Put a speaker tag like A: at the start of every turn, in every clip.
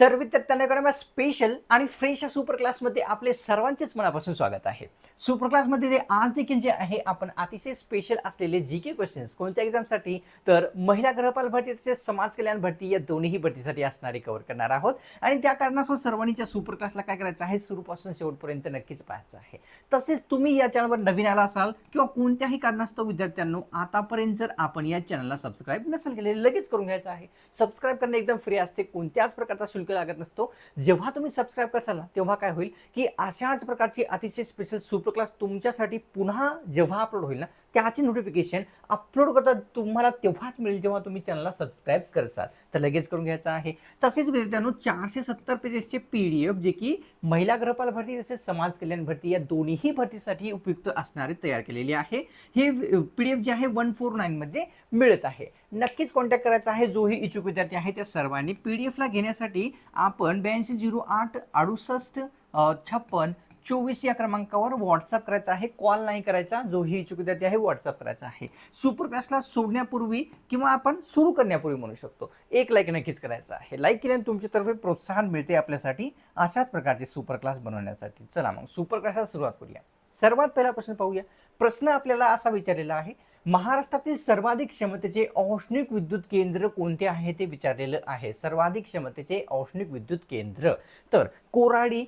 A: तर विद्यार्थ्यांना स्पेशल आणि फ्रेश सुपर क्लासमध्ये आपले सर्वांचेच मनापासून स्वागत आहे. सुपर क्लासमध्ये ते आज देखील जे आहे आपण अतिशय स्पेशल असलेले जी के क्वेश्चन्स कोणत्या एक्झामसाठी तर महिला गृहपाल भरती तसेच समाज कल्याण भरती या दोन्ही भरतीसाठी असणारे कव्हर करणार आहोत. आणि त्या कारणासून सर्वांनीच्या सुपर क्लासला काय करायचं आहे सुरूपासून शेवटपर्यंत नक्कीच पाहायचं आहे. तसेच तुम्ही या चॅनलवर नवीन आला असाल किंवा कोणत्याही कारणास्तव विद्यार्थ्यांनो आतापर्यंत जर आपण या चॅनलला सबस्क्राईब नसेल केले लगेच करून घ्यायचं आहे. सबस्क्राईब करणे एकदम फ्री असते. कोणत्याच प्रकारचा शुल्क लागत नसतो. जेव्हा तुम्ही सबस्क्राईब कराल तेव्हा काय होईल की अशाच प्रकारची अतिशय स्पेशल सुपर क्लास तुमच्यासाठी पुन्हा जेव्हा अपलोड होईल ना त्याची नोटिफिकेशन अपलोड करता तुम्हाला तेव्हाच मिळेल जेव्हा तुम्ही चॅनलला सबस्क्राईब करसाल. तर लगेच करून घ्यायचं आहे. तसेच विद्यार्थ्यांनो चारशे सत्तर पेजेसचे पी डी एफ जे की महिला गृहपाल भरती तसेच समाज कल्याण भरती या दोन्ही भरतीसाठी उपयुक्त असणारे तयार केलेले आहे. हे पी डी एफ जे आहे वन फोर नाईनमध्ये मिळत आहे. नक्कीच कॉन्टॅक्ट करायचा आहे. जोही इच्छुक विद्यार्थी आहे त्या सर्वांनी पी डी एफला घेण्यासाठी आपण ब्याऐंशी झिरो आठ अडुसष्ट छप्पन चोवीस या क्रमांकावर व्हॉट्सअप करायचा आहे कॉल नाही करायचा जोही इच्छुक विद्यार्थी आहे व्हॉट्सअप करायचा आहे. सुपर क्लासला सोडण्यापूर्वी किंवा आपण सुरू करण्यापूर्वी म्हणू शकतो. एक लाईक नक्कीच करायचा आहे. लाईक केल्याने तुमच्यातर्फे प्रोत्साहन मिळते आपल्यासाठी अशाच प्रकारचे सुपर क्लास बनवण्यासाठी. चला मग सुपर क्लासला सुरुवात करूया. सर्वात पहिला प्रश्न पाहूया. प्रश्न आपल्याला असा विचारलेला आहे महाराष्ट्रातील सर्वाधिक क्षमतेचे औष्णिक विद्युत केंद्र कोणते आहे ते विचारलेलं आहे. सर्वाधिक क्षमतेचे औष्णिक विद्युत केंद्र. तर कोराडी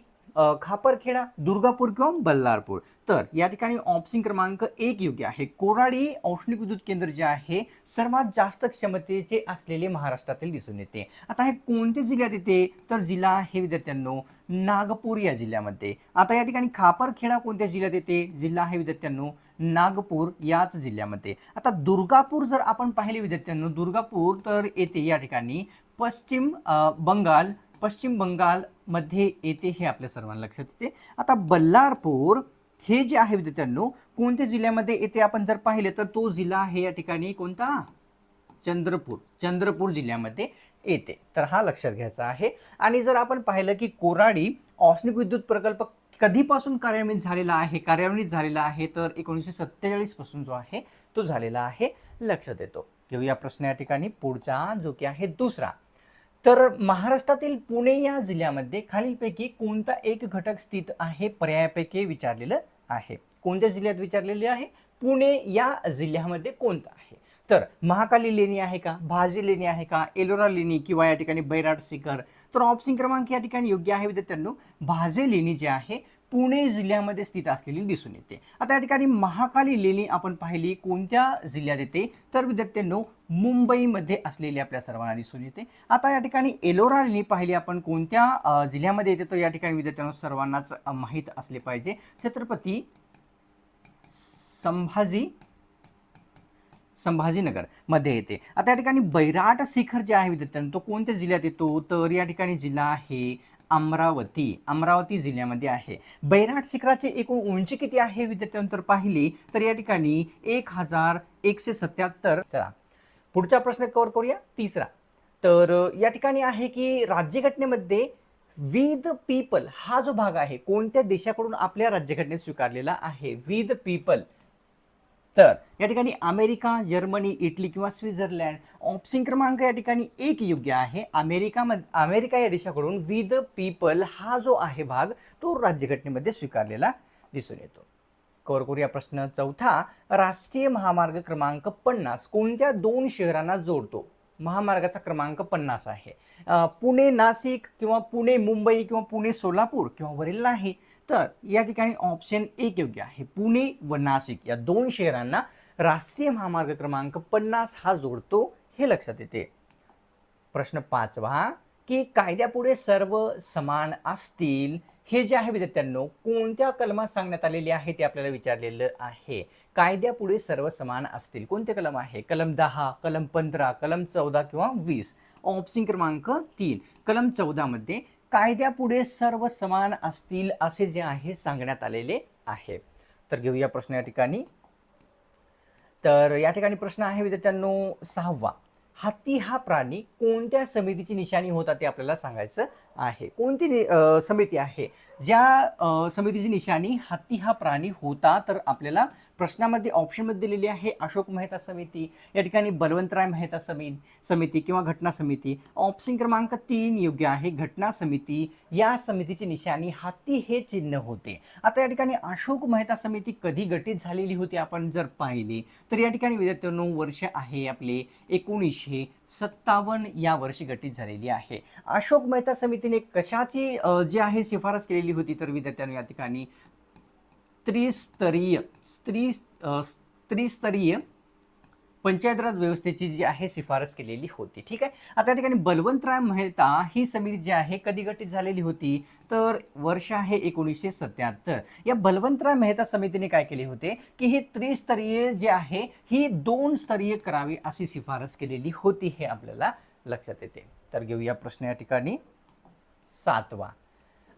A: खापरखेडा दुर्गापूर किंवा बल्लारपूर. तर या ठिकाणी ऑप्शन क्रमांक एक योग्य आहे. कोराडी औष्णिक विद्युत केंद्र जे आहे सर्वात जास्त क्षमतेचे असलेले महाराष्ट्रातील दिसून येते. आता हे कोणत्या जिल्ह्यात येते? तर जिल्हा हे विद्यार्थ्यांनो नागपूर या जिल्ह्यामध्ये. आता या ठिकाणी खापरखेडा कोणत्या जिल्ह्यात येते? जिल्हा आहे विद्यार्थ्यांनो नागपूर याच जिल्ह्यामध्ये. आता दुर्गापूर जर आपण पाहिले विद्यार्थ्यांनो दुर्गापूर तर येते या ठिकाणी पश्चिम बंगाल पश्चिम बंगालमध्ये येते हे आपल्या सर्वांना लक्षात येते. आता बल्लारपूर हे जे आहे विद्यार्थ्यांनो कोणत्या जिल्ह्यामध्ये येते आपण जर पाहिले तर तो जिल्हा आहे या ठिकाणी कोणता? चंद्रपूर. चंद्रपूर जिल्ह्यामध्ये येते. तर हा लक्षात घ्यायचा आहे. आणि जर आपण पाहिलं की कोराडी औष्णिक विद्युत प्रकल्प कधीपासून कार्यान्वित झालेला आहे? कार्यान्वित झालेला आहे तर एकोणीसशे सत्तेचाळीसपासून जो आहे तो झालेला आहे. लक्षात येतो. घेऊया प्रश्न या ठिकाणी. पुढचा जो की आहे दुसरा. तर महाराष्ट्रातील पुणे या जिल्ह्यामध्ये खालीलपैकी कोणता एक घटक स्थित आहे पर्यायापैकी विचारलेलं आहे? कोणत्या जिल्ह्यात विचारलेले आहे? पुणे या जिल्ह्यामध्ये कोणता आहे? तर महाकाली लेणी आहे का? भाजी लेणी आहे का? एलोरा लेणी किंवा या ठिकाणी बैराट शिखर? तर ऑप्शन क्रमांक या ठिकाणी योग्य आहे विद्यार्थ्यांनो. भाजे लेणी जे आहे पुणे जिल्ह्यामध्ये स्थित असलेली दिसून येते. आता या ठिकाणी महाकाली लेणी आपण पाहिली. कोणत्या जिल्ह्यात येते? तर विद्यार्थ्यांनो मुंबईमध्ये असलेली आपल्या सर्वांना दिसून येते. आता या ठिकाणी एलोरा लेणी पाहिली आपण. कोणत्या जिल्ह्यामध्ये येते तर या ठिकाणी विद्यार्थ्यांना सर्वांनाच माहीत असले पाहिजे. छत्रपती संभाजी संभाजीनगरमध्ये येते. आता या ठिकाणी बैराट शिखर जे आहे विद्यार्थ्यांनो तो कोणत्या जिल्ह्यात येतो? तर या ठिकाणी जिल्हा आहे अमरावती. अमरावती जिल्ह्यामध्ये आहे. बैराट शिखराची एकूण उंची किती आहे विद्यार्थ्यांनो? तर पाहिली तर या ठिकाणी एक हजार एकशे सत्याहत्तर. चला. पुढचा प्रश्न कव्हर करूया तिसरा. तर या ठिकाणी आहे की राज्यघटनेमध्ये वी द पीपल हा जो भाग आहे कोणत्या देशाकडून आपल्या राज्यघटनेत स्वीकारलेला आहे? We the people. तर या ठिकाणी अमेरिका जर्मनी इटली किंवा स्वित्झर्लंड ऑप्शन क्रमांक या ठिकाणी एक योग्य आहे. अमेरिका अमेरिका या देशाकडून वी द पीपल हा जो आहे भाग तो राज्यघटनेमध्ये स्वीकारलेला दिसून येतो. कवर करूया प्रश्न चौथा राष्ट्रीय महामार्ग क्रमांक पन्नास. कोणत्या दोन शहरांना जोडतो? महामार्गाचा क्रमांक पन्नास आहे. पुणे नाशिक किंवा पुणे मुंबई किंवा पुणे सोलापूर किंवा वरील नाही तर या ठिकाणी ऑप्शन एक योग्य आहे. पुणे व नाशिक या दोन शहरांना राष्ट्रीय महामार्ग क्रमांक पन्नास हा जोडतो हे लक्षात येते. प्रश्न पाचवा की कायद्यापुढे सर्व समान असतील? हे जे आहे विद्यार्थ्यांनो कोणत्या कलमात सांगण्यात आलेले आहे ते आपल्याला विचारलेलं आहे. कायद्यापुढे सर्व समान असतील. कोणते कलम आहे? कलम दहा कलम पंधरा कलम चौदा किंवा वीस. ऑप्शन क्रमांक तीन. कलम चौदामध्ये कायद्यापुढे सर्व समान असतील असे जे आहे सांगण्यात आलेले आहे. तर घेऊया प्रश्न या ठिकाणी. तर या ठिकाणी प्रश्न आहे विद्यार्थ्यांनो सहावा. हत्ती हा प्राणी कोणत्या समितीची निशाणी होता ते आपल्याला सांगायचं आहे. कोणती नि- समिती आहे? ज्या समितीची निशाणी हत्ती हा प्राणी होता तर आपल्याला प्रश्नामध्ये ऑप्शनमध्ये दिलेली आहे अशोक मेहता समिती या ठिकाणी बलवंतराय मेहता समिती समिती किंवा घटना समिती. ऑप्शन क्रमांक तीन योग्य आहे घटना समिती. या समितीची निशाणी हत्ती हे चिन्ह होते. आता या ठिकाणी अशोक मेहता समिती कधी गठीत झालेली होती आपण जर पाहिली तर या ठिकाणी विद्यार्थ्यांनो वर्ष आहे आपले एकोणीसशे सत्तावन्न या वर्षी गठीत झालेली आहे. अशोक मेहता समितीने कशाची जी आहे शिफारस केलेली होती तर विद्यार्थ्यांनी या ठिकाणी त्रिस्तरीय स्त्री त्रिस्तरीय पंचायत राज व्यवस्थेची जी आहे शिफारस केलेली होती. ठीक आहे? आता या ठिकाणी बलवंतराय मेहता ही समिती जी आहे कधी गठीत झालेली होती? तर वर्ष आहे एकोणीसशे सत्याहत्तर. या बलवंतराय मेहता समितीने काय केले होते? की हे त्रिस्तरीय जे आहे ही दोन स्तरीय करावी अशी शिफारस केलेली होती हे आपल्याला लक्षात येते. तर घेऊया प्रश्न या ठिकाणी. सातवा.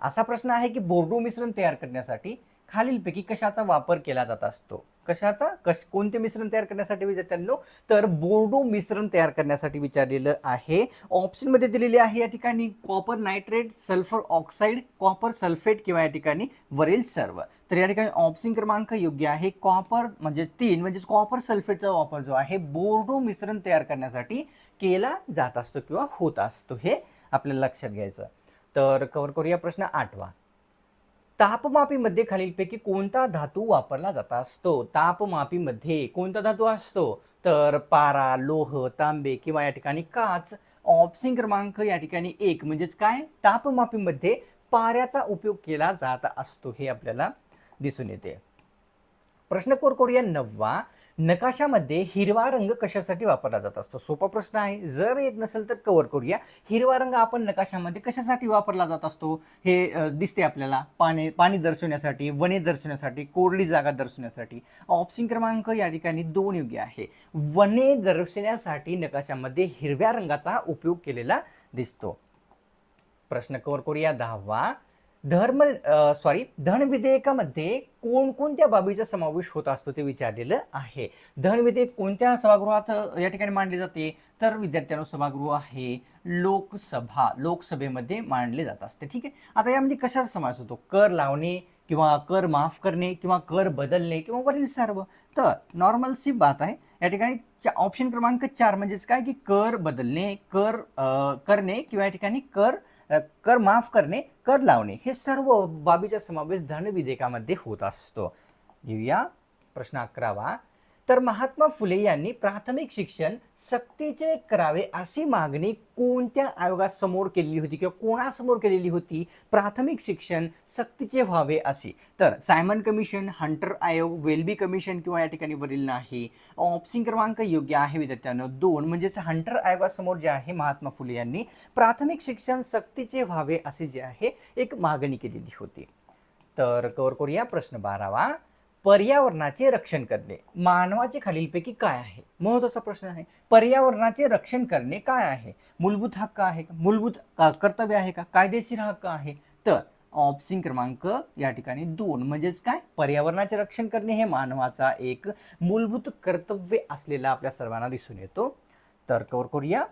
A: असा प्रश्न आहे की बोर्डो मिश्रण तयार करण्यासाठी खालीलपैकी कशाचा वापर केला जात असतो? कशाचा? कश कोणते मिश्रण तयार करण्यासाठी विद्यार्थ्यांनो? तर बोर्डो मिश्रण तयार करण्यासाठी विचारलेलं आहे. ऑप्शनमध्ये दिलेले आहे या ठिकाणी copper nitrate sulphur oxide copper sulphate किंवा या ठिकाणी वरील सर्व. तर या ठिकाणी ऑप्शन क्रमांक योग्य आहे. कॉपर म्हणजे तीन म्हणजेच कॉपर सल्फेटचा वापर जो आहे बोर्डो मिश्रण तयार करण्यासाठी केला जात असतो किंवा होत असतो हे आपल्याला लक्षात घ्यायचं. तर कव्हर करूया प्रश्न आठवा. तापमापीमध्ये खालीलपैकी कोणता धातू वापरला जात असतो? तापमापीमध्ये कोणता धातू असतो? तर पारा लोह तांबे किंवा या ठिकाणी काच ऑप्शन क्रमांक या ठिकाणी एक. म्हणजेच काय? तापमापीमध्ये पाऱ्याचा उपयोग केला जात असतो हे आपल्याला दिसून येते. प्रश्न कोर करूया नववा. नकाशामध्ये हिरवा रंग कशासाठी वापरला जात असतो? सोपा प्रश्न आहे. जर येत नसेल तर कव्हर करूया. हिरवा रंग आपण नकाशामध्ये कशासाठी वापरला जात असतो? हे दिसते आपल्याला. पाणी पाणी दर्शवण्यासाठी वने दर्शवण्यासाठी कोरडी जागा दर्शवण्यासाठी. ऑप्शन क्रमांक या ठिकाणी दोन योग्य आहे. वने दर्शवण्यासाठी नकाशामध्ये हिरव्या रंगाचा उपयोग केलेला दिसतो. प्रश्न कवर करूया. दहावा. धर्म सॉरी धन विधेयकामध्ये कोणकोणत्या बाबीचा समावेश होत असतो ते विचारलेलं आहे. धन विधेयक कोणत्या सभागृहात या ठिकाणी मांडले जाते? तर विद्यार्थ्यांनो सभागृह आहे लोकसभा लोकसभेमध्ये मांडले जात असते. ठीक आहे? आता यामध्ये कशाचा समावेश होतो? कर लावणे किंवा कर माफ करणे किंवा कर बदलणे किंवा वरील सर्व. तर नॉर्मल सी बात आहे. या ठिकाणी ऑप्शन क्रमांक चार म्हणजेच काय? की कर बदलणे कर करणे किंवा या ठिकाणी कर कर माफ करणे कर लावणे हे सर्व बाबीचा समावेश धन विधेयकामध्ये होत असतो. घेऊया प्रश्न अकरावा. तर महात्मा फुले यांनी प्राथमिक शिक्षण सक्तीचे करावे अशी मागणी कोणत्या आयोगासमोर केलेली होती किंवा कोणासमोर केलेली होती? प्राथमिक शिक्षण सक्तीचे व्हावे असे. तर सायमन कमिशन हंटर आयोग वेल्बी कमिशन किंवा या ठिकाणी वरील नाही. ऑप्शन क्रमांक योग्य आहे विद्यार्थ्यांनो. दोन म्हणजेच हंटर आयोगासमोर जे आहे महात्मा फुले यांनी प्राथमिक शिक्षण सक्तीचे व्हावे असे जे आहे एक मागणी केलेली होती. तर कवर करूया प्रश्न बारावा. पर्यावरणाचे रक्षण करणे. मानवाचे खालीलपैकी काय आहे? महत्त्वाचा प्रश्न आहे. पर्यावरणाचे रक्षण करणे काय आहे? मूलभूत हक्क आहे का? मूलभूत कर्तव्य आहे का? कायदेशीर हक्क आहे. तर ऑप्शन क्रमांक या ठिकाणी दोन. म्हणजेच काय? पर्यावरणाचे रक्षण करणे हे मानवाचा एक मूलभूत कर्तव्य असलेला आपल्या सर्वांना दिसून येतो. तर कवर करूया.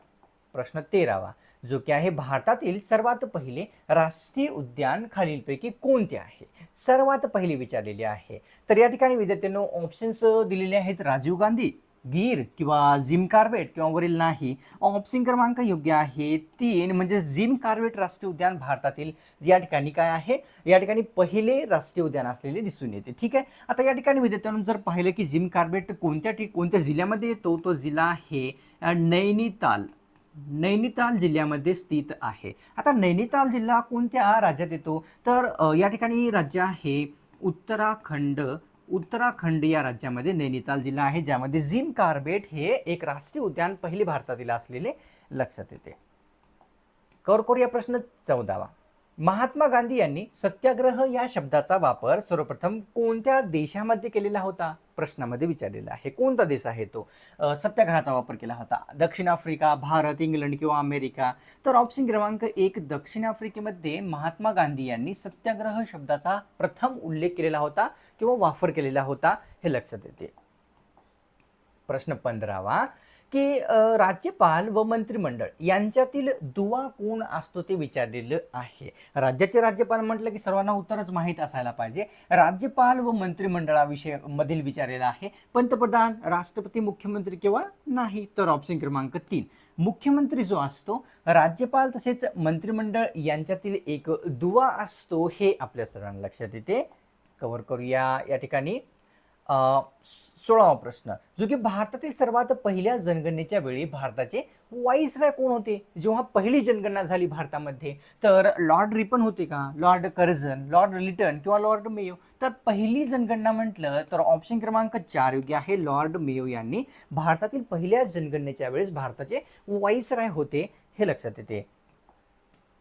A: प्रश्न तेरावा. जो की आहे भारतातील सर्वात पहिले राष्ट्रीय उद्यान खालीलपैकी कोणते आहे? सर्वात पहिले विचारलेले आहे. तर या ठिकाणी विद्यार्थ्यांनो ऑप्शन्स दिलेले आहेत राजीव गांधी गीर किंवा जिम कार्बेट किंवा वरील नाही. ऑप्शन क्रमांक योग्य आहे तीन म्हणजे जिम कार्बेट राष्ट्रीय उद्यान भारतातील या ठिकाणी काय आहे? या ठिकाणी पहिले राष्ट्रीय उद्यान असलेले दिसून येते. ठीक आहे? आता या ठिकाणी विद्यार्थ्यांनी जर पाहिलं की जिम कार्बेट कोणत्या ठिक कोणत्या जिल्ह्यामध्ये येतो? तो जिल्हा आहे नैनिताल. नैनिताल जिल्ह्यामध्ये स्थित आहे. आता नैनिताल जिल्हा कोणत्या राज्यात येतो? तर या ठिकाणी राज्य आहे उत्तराखंड. उत्तराखंड या राज्यामध्ये नैनिताल जिल्हा आहे ज्यामध्ये जिम कार्बेट हे एक राष्ट्रीय उद्यान पहिले भारतातील असलेले लक्षात येते. कौरकोर या प्रश्न चौदावा. महात्मा गांधी यांनी सत्याग्रह या शब्दाचा वापर सर्वप्रथम कोणत्या देशामध्ये केलेला होता? प्रश्नामध्ये विचारलेला आहे. कोणता देश आहे तो? सत्याग्रहाचा वापर केला होता. दक्षिण आफ्रिका भारत इंग्लंड किंवा अमेरिका. तर ऑप्शन क्रमांक एक दक्षिण आफ्रिकेमध्ये महात्मा गांधी यांनी सत्याग्रह शब्दाचा प्रथम उल्लेख केलेला होता किंवा वापर केलेला होता हे लक्षात येते. प्रश्न पंधरावा की राज्यपाल व मंत्रिमंडळ यांच्यातील दुवा कोण असतो ते विचारलेलं आहे. राज्याचे राज्यपाल म्हटलं की सर्वांना उत्तरच माहीत असायला पाहिजे. राज्यपाल व मंत्रिमंडळाविषयी मधील विचारलेलं आहे. पंतप्रधान राष्ट्रपती मुख्यमंत्री किंवा नाही तर ऑप्शन क्रमांक तीन. मुख्यमंत्री जो असतो राज्यपाल तसेच मंत्रिमंडळ यांच्यातील एक दुवा असतो हे आपल्या सर्वांना लक्षात येते. कव्हर करूया या ठिकाणी. सोळावा प्रश्न. जो की भारतातील सर्वात पहिल्या जनगणनेच्या वेळी भारताचे वाईसराय कोण होते? जेव्हा पहिली जनगणना झाली भारतामध्ये तर लॉर्ड रिपन होते का? लॉर्ड कर्झन लॉर्ड लिटन किंवा लॉर्ड मेयो? तर पहिली जनगणना म्हटलं तर ऑप्शन क्रमांक चार योग्य आहे लॉर्ड मेयो यांनी. भारतातील पहिल्या जनगणनेच्या वेळेस भारताचे वाईसराय होते हे लक्षात येते.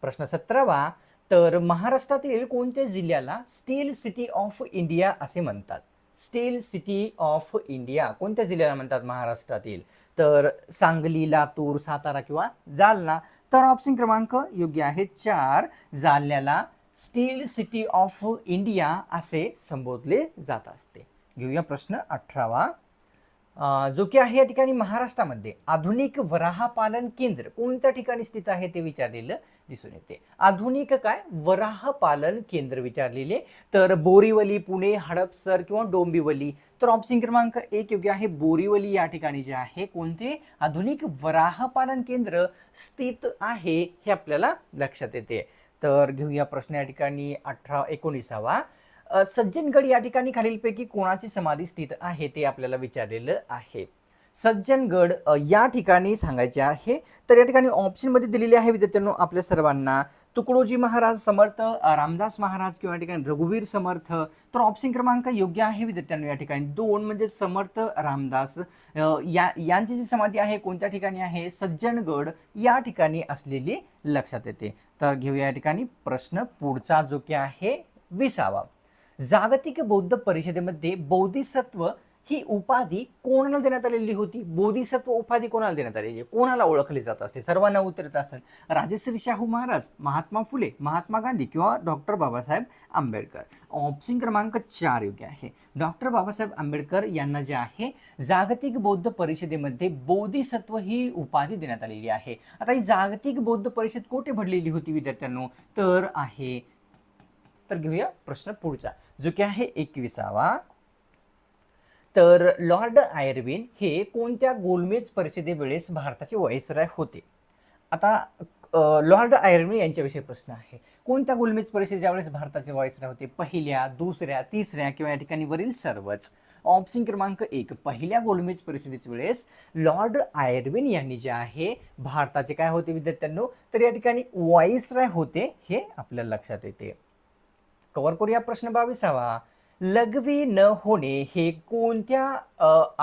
A: प्रश्न सतरावा तर महाराष्ट्रातील कोणत्या जिल्ह्याला स्टील सिटी ऑफ इंडिया असे म्हणतात? स्टील सिटी ऑफ इंडिया कोणत्या जिल्ह्याला म्हणतात महाराष्ट्रातील? तर सांगली लातूर सातारा किंवा जालना. तर ऑप्शन क्रमांक योग्य आहे चार. जालन्याला स्टील सिटी ऑफ इंडिया असे संबोधले जात असते. घेऊया प्रश्न अठरावा. जो की आहे या ठिकाणी महाराष्ट्रामध्ये. आधुनिक वराहपालन केंद्र कोणत्या ठिकाणी स्थित आहे ते विचारलेलं दिसून येते. आधुनिक काय? वराह पालन केंद्र विचारलेले. तर बोरीवली पुणे हडपसर किंवा डोंबिवली. तर ऑप्शन क्रमांक एक योग्य आहे. बोरीवली या ठिकाणी जे आहे कोणते? आधुनिक वराह पालन केंद्र स्थित आहे हे आपल्याला लक्षात येते. तर घेऊया प्रश्न या ठिकाणी अठरा एकोणीसावा. सज्जनगड या ठिकाणी खालीलपैकी कोणाची समाधी स्थित आहे ते आपल्याला विचारलेलं आहे. सज्जनगड या ठिकाणी सांगायचे आहे. तर या ठिकाणी ऑप्शनमध्ये दिलेले आहे विद्यार्थ्यांनो आपल्या सर्वांना. तुकडोजी महाराज समर्थ रामदास महाराज किंवा या ठिकाणी रघुवीर समर्थ. तर ऑप्शन क्रमांक योग्य आहे विद्यार्थ्यांनो या ठिकाणी. दोन म्हणजे समर्थ रामदास. या यांची जी समाधी आहे कोणत्या ठिकाणी आहे? सज्जनगड या ठिकाणी असलेली लक्षात येते. तर घेऊया या ठिकाणी प्रश्न. पुढचा जो की आहे विसावा. जागतिक बौद्ध परिषदेमध्ये बौद्धिसत्व ही उपाधी कोणाला देण्यात आलेली होती? बोधिसत्व उपाधी कोणाला देण्यात आलेली? आहे कोणाला ओळखली जात असते? सर्वांना उतरत असेल. राजश्री शाहू महाराज महात्मा फुले महात्मा गांधी किंवा डॉक्टर बाबासाहेब आंबेडकर. ऑप्शन क्रमांक चार योग्य आहे. डॉक्टर बाबासाहेब आंबेडकर यांना जे आहे जागतिक बौद्ध परिषदेमध्ये बोधिसत्व ही उपाधी देण्यात आलेली आहे. आता ही जागतिक बौद्ध परिषद कोठे भरलेली होती विद्यार्थ्यांनो? तर आहे तर घेऊया प्रश्न पुढचा. जो की आहे एकविसावा तर लॉर्ड आयर्विन हे कोणत्या गोलमेज परिषदेवेळेस भारताचे वॉइसराय होते? आता लॉर्ड आयर्विन यांच्याविषयी प्रश्न आहे. कोणत्या गोलमेज परिषदेच्या वेळेस भारताचे वॉइसराय होते? पहिल्या दुसऱ्या तिसऱ्या किंवा या ठिकाणी वरील सर्वच? ऑप्शन क्रमांक एक पहिल्या गोलमेज परिषदेच्या वेळेस लॉर्ड आयर्विन यांनी जे आहे भारताचे काय होते विद्यार्थ्यांनो? तर या ठिकाणी वॉइसराय होते हे आपल्याला लक्षात येते. कव्हर करूया प्रश्न बावीसावा. लघवी न होणे हे कोणत्या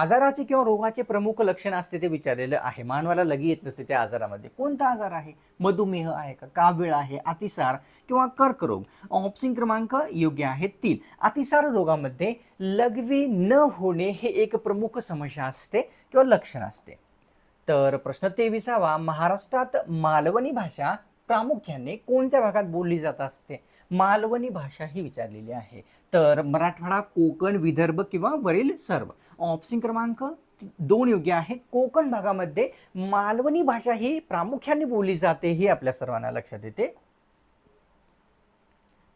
A: आजाराचे किंवा रोगाचे प्रमुख लक्षण असते ते विचारलेलं आहे. मानवाला लगी येत नसते त्या आजारामध्ये. कोणता आजार आहे? मधुमेह आहे का? कावीळ आहे अतिसार किंवा कर्करोग? ऑप्शन क्रमांक योग्य आहे तीन. अतिसार रोगामध्ये लघवी न होणे हे एक प्रमुख समस्या असते किंवा लक्षण असते. तर प्रश्न तेविसावा. महाराष्ट्रात मालवणी भाषा प्रामुख्याने कोणत्या भागात बोलली जात असते? मालवणी भाषा ही विचारलेली आहे. तर मराठवाडा कोकण विदर्भ किंवा वरील सर्व. ऑप्शन क्रमांक दोन योग्य आहे. कोकण भागामध्ये मालवणी भाषा ही प्रामुख्याने बोलली जाते ही आपल्या सर्वांना लक्षात येते.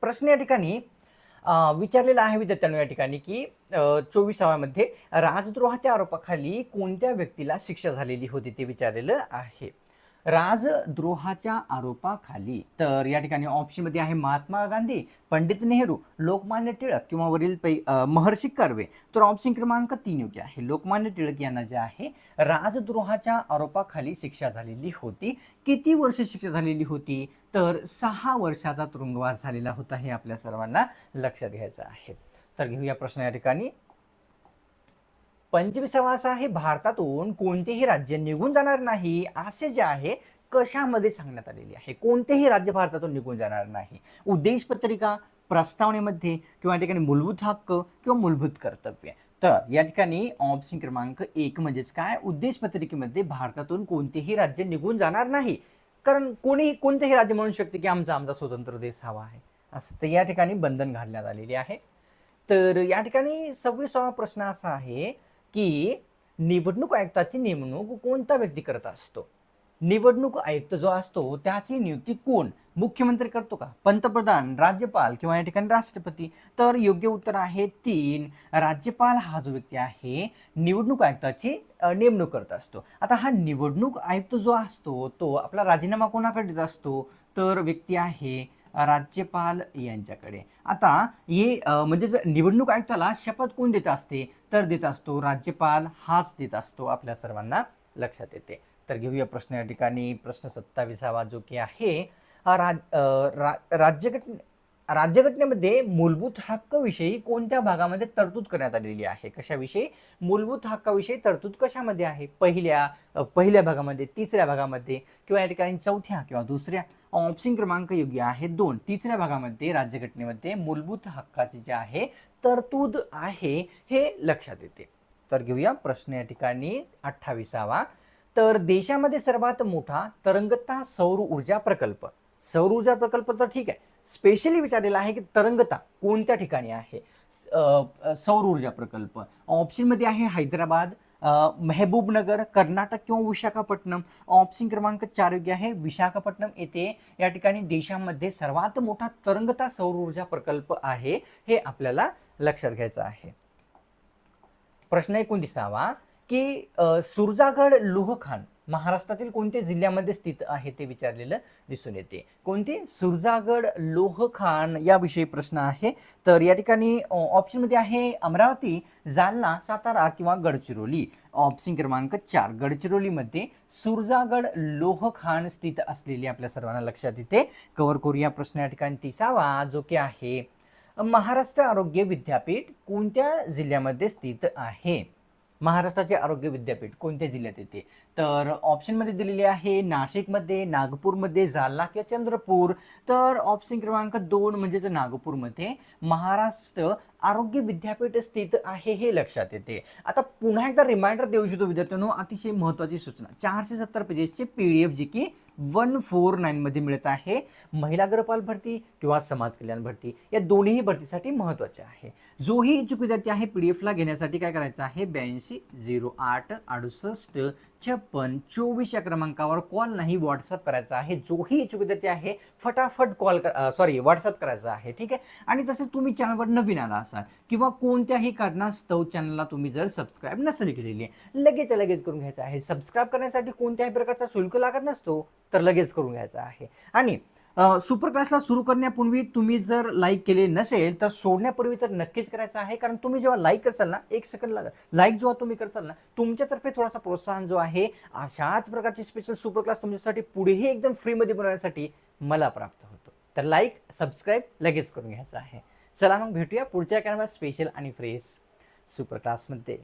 A: प्रश्न या ठिकाणी विचारलेला आहे विद्यार्थ्यांनो या ठिकाणी की चोवीसाव्यामध्ये राजद्रोहाच्या आरोपाखाली कोणत्या व्यक्तीला शिक्षा झालेली होती ते विचारलेलं आहे. राजद्रोहाच्या आरोपाखाली तर या ठिकाणी ऑप्शनमध्ये आहे महात्मा गांधी पंडित नेहरू लोकमान्य टिळक किंवा वरील पै महर्षी कर्वे. तर ऑप्शन क्रमांक तीन योग्य आहे. लोकमान्य टिळक यांना जे आहे राजद्रोहाच्या आरोपाखाली शिक्षा झालेली होती. किती वर्ष शिक्षा झालेली होती? तर सहा वर्षाचा तुरुंगवास झालेला होता हे आपल्या सर्वांना लक्षात घ्यायचं आहे. तर घेऊया प्रश्न या ठिकाणी. पंचवीसावा असा आहे भारतातून कोणतेही राज्य निघून जाणार नाही असे जे आहे कशामध्ये सांगण्यात आलेले आहे? कोणतेही राज्य भारतातून निघून जाणार नाही. उद्देश पत्रिका प्रस्तावनेमध्ये किंवा या ठिकाणी मूलभूत हक्क किंवा मूलभूत कर्तव्य. तर या ठिकाणी ऑप्शन क्रमांक एक म्हणजेच काय? उद्देश पत्रिकेमध्ये भारतातून कोणतेही राज्य निघून जाणार नाही. कारण कोणी कोणतेही राज्य म्हणू शकते की आमचा आमचा स्वतंत्र देश हवा आहे. असं तर या ठिकाणी बंधन घालण्यात आलेले आहे. तर या ठिकाणी सव्वीसावा प्रश्न असा आहे की निवडणूक आयुक्ताची नेमणूक कोणता व्यक्ती करत असतो? निवडणूक आयुक्त जो असतो त्याची नियुक्ती कोण? मुख्यमंत्री करतो का? पंतप्रधान राज्यपाल किंवा या ठिकाणी राष्ट्रपती? तर योग्य उत्तर आहे तीन. राज्यपाल हा जो व्यक्ती आहे निवडणूक आयुक्ताची नेमणूक करत असतो. आता हा निवडणूक आयुक्त जो असतो तो आपला राजीनामा कोणाकडे देत असतो? तर व्यक्ती आहे राज्यपाल यांच्याकडे. आता हे म्हणजेच निवडणूक आयुक्ताला शपथ कोण देत असते? तर देत असतो राज्यपाल हाच देत असतो आपल्या सर्वांना लक्षात येते. तर घेऊया प्रश्न या ठिकाणी. प्रश्न सत्तावीसावा जो की आहे हा राज रा राज्यघटने राज्यघटनेमध्ये मूलभूत हक्कविषयी कोणत्या भागामध्ये तरतूद करण्यात आलेली आहे? कशाविषयी? मूलभूत हक्काविषयी तरतूद कशामध्ये आहे? पहिल्या पहिल्या भागामध्ये तिसऱ्या भागामध्ये किंवा या ठिकाणी चौथ्या किंवा दुसऱ्या? ऑप्शन क्रमांक योग्य आहे दोन. तिसऱ्या भागामध्ये राज्यघटनेमध्ये मूलभूत हक्काची जे आहे तरतूद आहे हे लक्षात येते. तर घेऊया प्रश्न या ठिकाणी अठ्ठावीसावा. तर देशामध्ये सर्वात मोठा तरंगता सौर ऊर्जा प्रकल्प. सौर ऊर्जा प्रकल्प तर ठीक आहे. स्पेशली विचारलेला आहे की तरंगता कोणत्या ठिकाणी आहे? सौर ऊर्जा प्रकल्प. ऑप्शनमध्ये आहे हैदराबाद मेहबूबनगर कर्नाटक किंवा विशाखापट्टणम. ऑप्शन क्रमांक चार योग्य आहे. विशाखापट्टणम येथे या ठिकाणी देशामध्ये सर्वात मोठा तरंगता सौर ऊर्जा प्रकल्प आहे हे आपल्याला लक्षात घ्यायचं आहे. प्रश्न एकोणतीसावा की सुरजागड लोहखान महाराष्ट्रातील कोणत्या जिल्ह्यामध्ये स्थित आहे ते विचारलेलं दिसून येते. कोणते? सुरजागड लोहखान याविषयी प्रश्न आहे. तर या ठिकाणी ऑप्शनमध्ये आहे अमरावती जालना सातारा किंवा गडचिरोली. ऑप्शन क्रमांक चार गडचिरोलीमध्ये सुरजागड लोहखान स्थित असलेली आपल्या सर्वांना लक्षात येते. कव्हर करूया प्रश्न या ठिकाणी तिसावा जो की आहे महाराष्ट्र आरोग्य विद्यापीठ कोणत्या जिल्ह्यामध्ये स्थित आहे? महाराष्ट्राचे आरोग्य विद्यापीठ कोणत्या जिल्ह्यात येते? तर ऑप्शनमध्ये दिलेली आहे नाशिकमध्ये नागपूरमध्ये जालना किंवा चंद्रपूर. तर ऑप्शन क्रमांक दोन म्हणजेच नागपूरमध्ये महाराष्ट्र आरोग्य विद्यापीठ स्थित आहे हे लक्षात येते. आता पुन्हा एकदा रिमाइंडर देऊ इच्छितो विद्यार्थ्यांनो अतिशय महत्त्वाची सूचना. चारशे सत्तर पेजेसचे पी डी एफ जी की वन फोर नाईनमध्ये मिळत आहे. महिला गृहपाल भरती किंवा समाज कल्याण भरती या दोन्ही भरतीसाठी महत्त्वाचे आहे. जोही इच्छुक विद्यार्थी आहे पी डी एफला घेण्यासाठी काय करायचं आहे? ब्याऐंशी झिरो आठ अडुसष्ट छप्पन चोवीस या क्रमांकावर कॉल नाही व्हॉट्सअप करायचा आहे. जोही इच्छुक विद्यार्थी आहे फटाफट कॉल सॉरी व्हॉट्सअप करायचा आहे ठीक आहे? आणि तसं तुम्ही चॅनलवर नवीन आला असाल किंवा कोणत्याही कारणास्तव चॅनलला तुम्ही जर सबस्क्राईब नसेल केलेली आहे लगेच लगेच करून घ्यायचं आहे. सबस्क्राईब करण्यासाठी कोणत्याही प्रकारचा शुल्क लागत नसतो तर लगेच करून घ्यायचा आहे. आणि सुपर क्लासला सुरू करण्यापूर्वी तुम्ही जर लाईक केले नसेल तर सोडण्यापूर्वी तर नक्कीच करायचं आहे. कारण तुम्ही जेव्हा लाईक करसाल ना एक सेकंड लागा लाईक जेव्हा तुम्ही करसाल ना तुमच्यातर्फे थोडासा प्रोत्साहन जो आहे अशाच प्रकारची स्पेशल सुपर क्लास तुमच्यासाठी पुढेही एकदम फ्रीमध्ये बनवण्यासाठी मला प्राप्त होतो. तर लाईक सबस्क्राईब लगेच करून घ्यायचं आहे. चला मग भेटूया पुढच्या कॅनवा स्पेशल आणि फ्रेश सुपर क्लासमध्ये